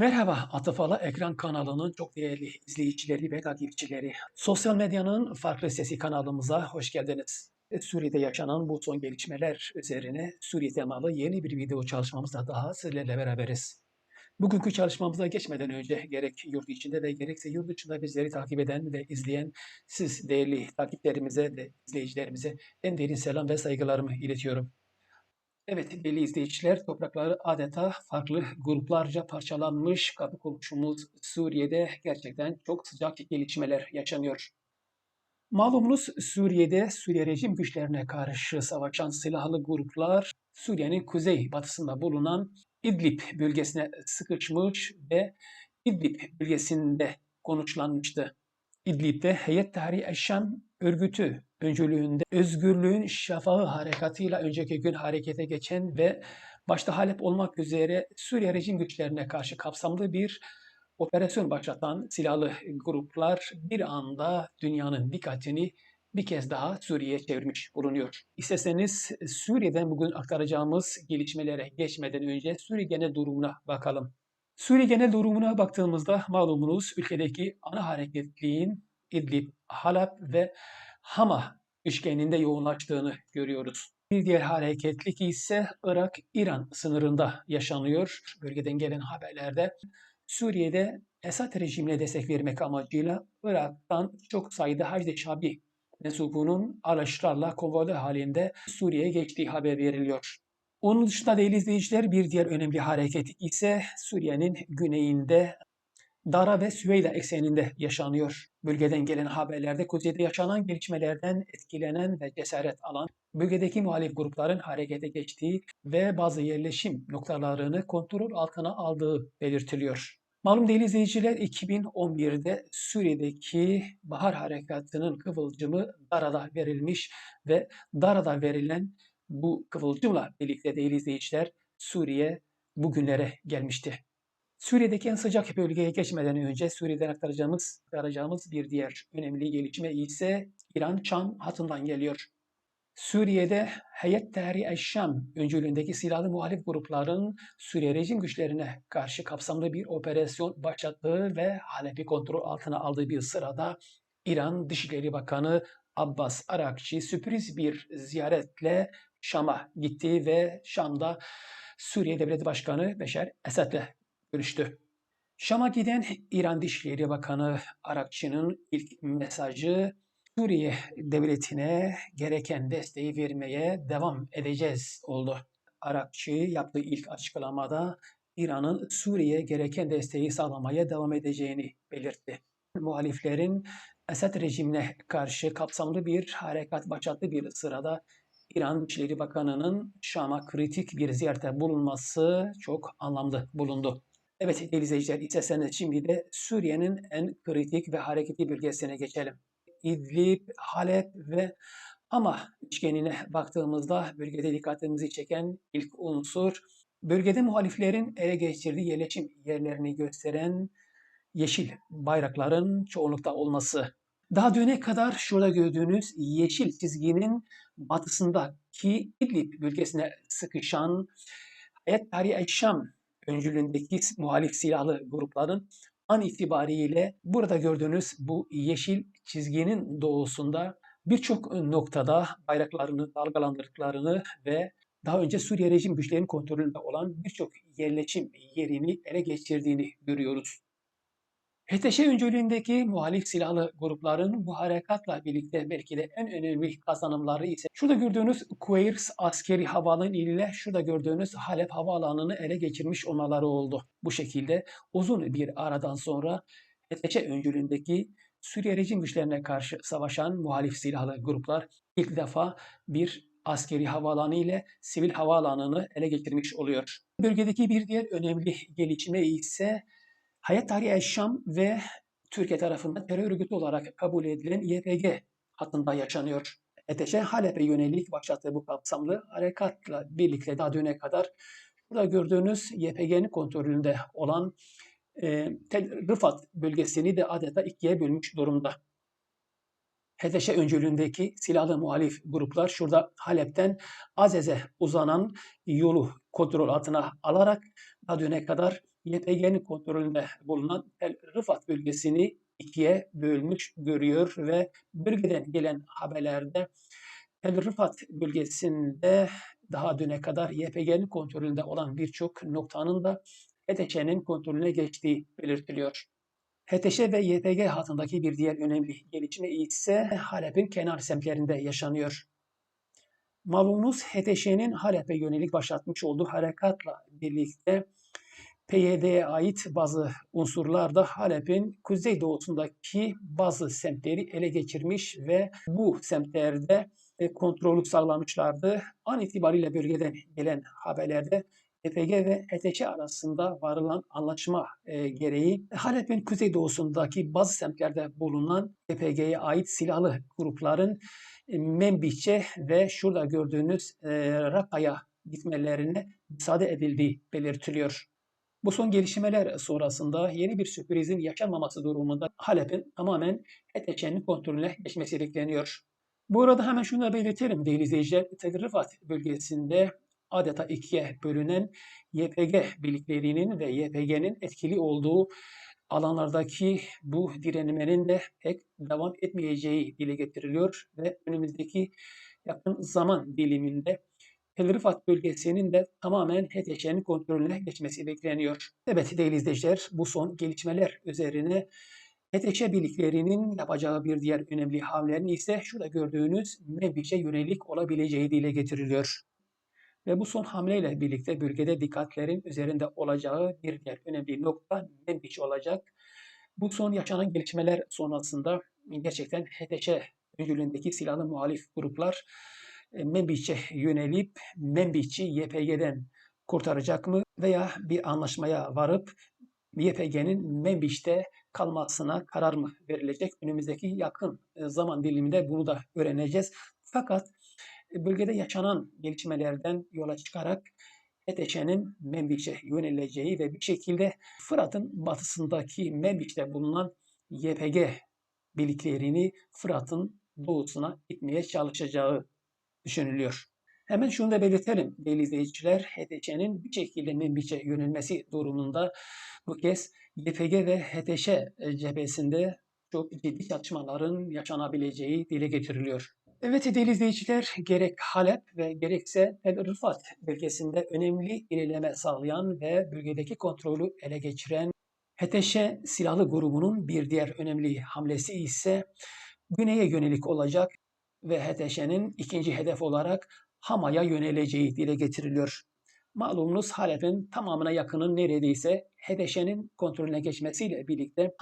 Merhaba Atıfalı Ekran kanalının çok değerli izleyicileri ve takipçileri. Sosyal medyanın farklı sesi kanalımıza hoş geldiniz. Suriye'de yaşanan bu son gelişmeler üzerine Suriye temalı yeni bir video çalışmamızda daha sizlerle beraberiz. Bugünkü çalışmamıza geçmeden önce gerek yurt içinde ve gerekse yurt dışında bizleri takip eden ve izleyen siz değerli takipçilerimize ve izleyicilerimize en derin selam ve saygılarımı iletiyorum. Evet değerli izleyiciler toprakları adeta farklı gruplarca parçalanmış kapı komşumuz Suriye'de gerçekten çok sıcak gelişmeler yaşanıyor. Malumunuz Suriye'de Suriye rejim güçlerine karşı savaşan silahlı gruplar Suriye'nin kuzey batısında bulunan İdlib bölgesine sıkışmış ve İdlib bölgesinde konuşlanmıştı. İdlib'de Heyet Tahrir Eşşam örgütü öncülüğünde Özgürlüğün Şafağı harekatıyla önceki gün harekete geçen ve başta Halep olmak üzere Suriye rejim güçlerine karşı kapsamlı bir operasyon başlatan silahlı gruplar bir anda dünyanın dikkatini bir kez daha Suriye'ye çevirmiş bulunuyor. İsterseniz Suriye'den bugün aktaracağımız gelişmelere geçmeden önce Suriye genel durumuna bakalım. Suriye genel durumuna baktığımızda malumunuz ülkedeki ana hareketliğin İdlib, Halep ve Hama üçgeninde yoğunlaştığını görüyoruz. Bir diğer hareketlik ise Irak-İran sınırında yaşanıyor. Bölgeden gelen haberlerde Suriye'de Esad rejimine destek vermek amacıyla Irak'tan çok sayıda Hacde Şabi mensubunun araçlarla konvoylu halinde Suriye'ye geçtiği haber veriliyor. Onun dışında değerli izleyiciler bir diğer önemli hareket ise Suriye'nin güneyinde Dara ve Süveyda ekseninde yaşanıyor. Bölgeden gelen haberlerde kuzeyde yaşanan gelişmelerden etkilenen ve cesaret alan bölgedeki muhalif grupların harekete geçtiği ve bazı yerleşim noktalarını kontrol altına aldığı belirtiliyor. Malum değerli izleyiciler 2011'de Suriye'deki Bahar Harekatı'nın kıvılcımı Dara'da verilmiş ve Dara'da verilen bu kıvılcımla birlikte değerli izleyiciler Suriye bugünlere gelmişti. Suriye'deki en sıcak bölgeye geçmeden önce Suriye'den aktaracağımız, aktaracağımız bir diğer önemli gelişme ise İran-Çam hattından geliyor. Suriye'de Heyet Tahrir Eşşam öncülüğündeki silahlı muhalif grupların Suriye rejim güçlerine karşı kapsamlı bir operasyon başlattığı ve Halep'i kontrol altına aldığı bir sırada İran Dışişleri Bakanı Abbas Arakçı sürpriz bir ziyaretle Şam'a gitti ve Şam'da Suriye Devlet Başkanı Beşer Esed'le görüştü. Şam'a giden İran Dışişleri Bakanı Arakçı'nın ilk mesajı Suriye devletine gereken desteği vermeye devam edeceğiz oldu. Arakçı yaptığı ilk açıklamada İran'ın Suriye'ye gereken desteği sağlamaya devam edeceğini belirtti. Muhaliflerin Esad rejimine karşı kapsamlı bir harekat başlattığı bir sırada İran Dışişleri Bakanı'nın Şam'a kritik bir ziyarete bulunması çok anlamlı bulundu. Evet izleyiciler isterseniz şimdi de Suriye'nin en kritik ve hareketli bölgesine geçelim. İdlib, Halep ve ama üçgenine baktığımızda bölgede dikkatimizi çeken ilk unsur bölgede muhaliflerin ele geçirdiği yerleşim yerlerini gösteren yeşil bayrakların çoğunlukta olması. Daha düne kadar şurada gördüğünüz yeşil çizginin batısındaki İdlib bölgesine sıkışan Hayat Tahrir Eşşam öncülüğündeki muhalif silahlı grupların an itibariyle burada gördüğünüz bu yeşil çizginin doğusunda birçok noktada bayraklarını dalgalandırdıklarını ve daha önce Suriye rejim güçlerinin kontrolünde olan birçok yerleşim yerini ele geçirdiğini görüyoruz. HTŞ öncülüğündeki muhalif silahlı grupların bu harekatla birlikte belki de en önemli kazanımları ise şurada gördüğünüz Queirs askeri havaalanı ile şurada gördüğünüz Halep havaalanını ele geçirmiş olmaları oldu. Bu şekilde uzun bir aradan sonra HTŞ öncülüğündeki Suriye rejim güçlerine karşı savaşan muhalif silahlı gruplar ilk defa bir askeri havaalanı ile sivil havaalanını ele geçirmiş oluyor. Bölgedeki bir diğer önemli gelişme ise Hayat Tahrir Eşşam ve Türkiye tarafından terör örgütü olarak kabul edilen YPG hattında yaşanıyor. ETŞ Halep'e yönelik başlattığı bu kapsamlı harekatla birlikte daha düne kadar burada gördüğünüz YPG'nin kontrolünde olan e, Tel Rıfat bölgesini de adeta ikiye bölmüş durumda. HTŞ öncülüğündeki silahlı muhalif gruplar şurada Halep'ten Azez'e uzanan yolu kontrol altına alarak daha düne kadar YPG'nin kontrolünde bulunan Tel Rifat bölgesini ikiye bölmüş görüyor ve bölgeden gelen haberlerde Tel Rifat bölgesinde daha düne kadar YPG'nin kontrolünde olan birçok noktanın da HTŞ'nin kontrolüne geçtiği belirtiliyor. HTŞ ve YPG hattındaki bir diğer önemli gelişme ise Halep'in kenar semtlerinde yaşanıyor. Malumunuz HTŞ'nin Halep'e yönelik başlatmış olduğu harekatla birlikte PYD'ye ait bazı unsurlar da Halep'in kuzeydoğusundaki bazı semtleri ele geçirmiş ve bu semtlerde e, kontrolü sağlamışlardı. An itibariyle bölgeden gelen haberlerde YPG ve HTŞ arasında varılan anlaşma e, gereği Halep'in kuzeydoğusundaki bazı semtlerde bulunan YPG'ye ait silahlı grupların e, Membihçe ve şurada gördüğünüz e, Raka'ya gitmelerine müsaade edildiği belirtiliyor. Bu son gelişmeler sonrasında yeni bir sürprizin yaşanmaması durumunda Halep'in tamamen HTŞ'nin kontrolüne geçmesi bekleniyor. Bu arada hemen şunu da belirtelim değerli izleyiciler. Tel bölgesinde adeta ikiye bölünen YPG birliklerinin ve YPG'nin etkili olduğu alanlardaki bu direnmenin de pek devam etmeyeceği dile getiriliyor ve önümüzdeki yakın zaman diliminde Tel Rifat bölgesinin de tamamen HTŞ'nin kontrolüne geçmesi bekleniyor. Evet değerli izleyiciler bu son gelişmeler üzerine HTŞ birliklerinin yapacağı bir diğer önemli hamlenin ise şurada gördüğünüz Mebiş'e yönelik olabileceği dile getiriliyor. Ve bu son hamleyle birlikte bölgede dikkatlerin üzerinde olacağı bir diğer önemli nokta Membiç olacak. Bu son yaşanan gelişmeler sonrasında gerçekten HTŞ öncülüğündeki silahlı muhalif gruplar Membiç'e yönelip Membiç'i YPG'den kurtaracak mı veya bir anlaşmaya varıp YPG'nin Membiç'te kalmasına karar mı verilecek? Önümüzdeki yakın e, zaman diliminde bunu da öğreneceğiz. Fakat e, bölgede yaşanan gelişmelerden yola çıkarak HTŞ'nin Membiç'e yöneleceği ve bir şekilde Fırat'ın batısındaki Membiç'te bulunan YPG birliklerini Fırat'ın doğusuna gitmeye çalışacağı düşünülüyor. Hemen şunu da belirtelim değerli izleyiciler. HTŞ'nin bir şekilde Membiç'e yönelmesi durumunda bu kez YPG ve HTŞ cephesinde çok ciddi çatışmaların yaşanabileceği dile getiriliyor. Evet değerli izleyiciler, gerek Halep ve gerekse Tel Rifat bölgesinde önemli ilerleme sağlayan ve bölgedeki kontrolü ele geçiren HTŞ silahlı grubunun bir diğer önemli hamlesi ise güneye yönelik olacak ve HTŞ'nin ikinci hedef olarak Hama'ya yöneleceği dile getiriliyor. Malumunuz Halep'in tamamına yakının neredeyse HTŞ'nin kontrolüne geçmesiyle birlikte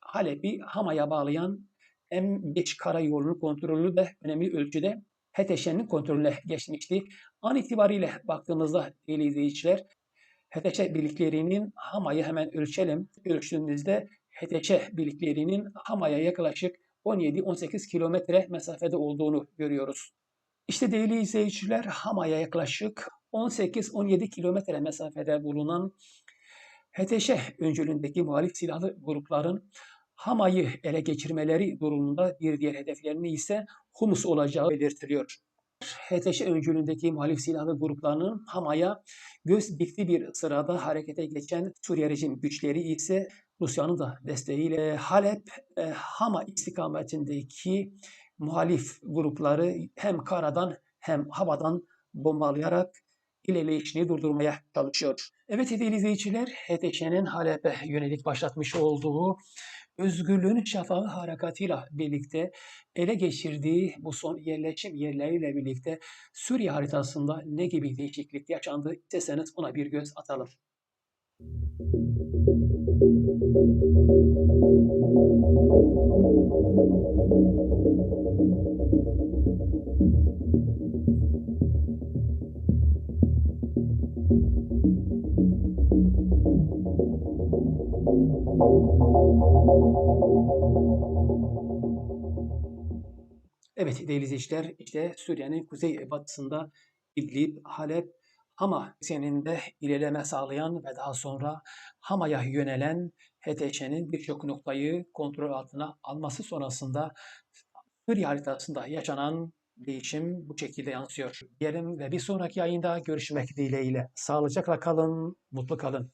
Halep'i Hama'ya bağlayan M5 karayolunun kontrolü de önemli ölçüde HTŞ'nin kontrolüne geçmişti. An itibariyle baktığımızda değerli izleyiciler HTŞ birliklerinin Hama'yı hemen ölçelim. Ölçtüğümüzde HTŞ birliklerinin Hama'ya yaklaşık 17-18 kilometre mesafede olduğunu görüyoruz. İşte değerli izleyiciler Hama'ya yaklaşık 18-17 kilometre mesafede bulunan HTŞ öncülüğündeki muhalif silahlı grupların Hama'yı ele geçirmeleri durumunda bir diğer hedeflerini ise Humus olacağı belirtiliyor. HTŞ öncülüğündeki muhalif silahlı gruplarının Hama'ya göz dikti bir sırada harekete geçen Suriye rejim güçleri ise Rusya'nın da desteğiyle Halep, e, Hama istikametindeki muhalif grupları hem karadan hem havadan bombalayarak ilerleyişini durdurmaya çalışıyor. Evet değerli izleyiciler, HTŞ'nin Halep'e yönelik başlatmış olduğu özgürlüğün şafağı harekatıyla birlikte ele geçirdiği bu son yerleşim yerleriyle birlikte Suriye haritasında ne gibi değişiklik yaşandı isterseniz ona bir göz atalım. Evet değerli izleyiciler işte Suriye'nin kuzey batısında İdlib, Halep, Hama ekseninde ilerleme sağlayan ve daha sonra Hama'ya yönelen HTŞ'nin birçok noktayı kontrol altına alması sonrasında Suriye haritasında yaşanan değişim bu şekilde yansıyor. Diyelim ve bir sonraki yayında görüşmek dileğiyle. Sağlıcakla kalın, mutlu kalın.